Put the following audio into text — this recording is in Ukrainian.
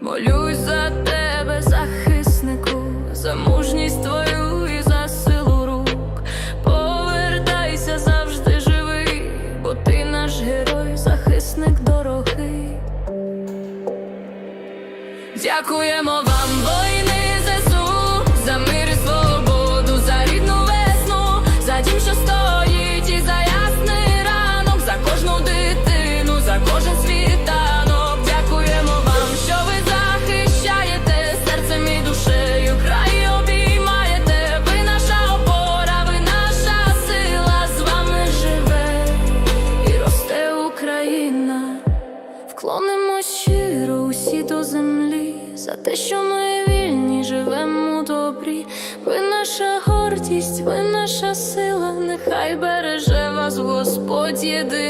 Молюсь за тебе, захиснику, за мужність твою і за силу рук. Повертайся завжди живий, бо ти наш герой, захисник дорогий. Дякуємо вам, Вклонимо щиро усі до землі за те, що ми вільні, живемо добрі. Ви наша гордість, ви наша сила, нехай береже вас Господь єдиний.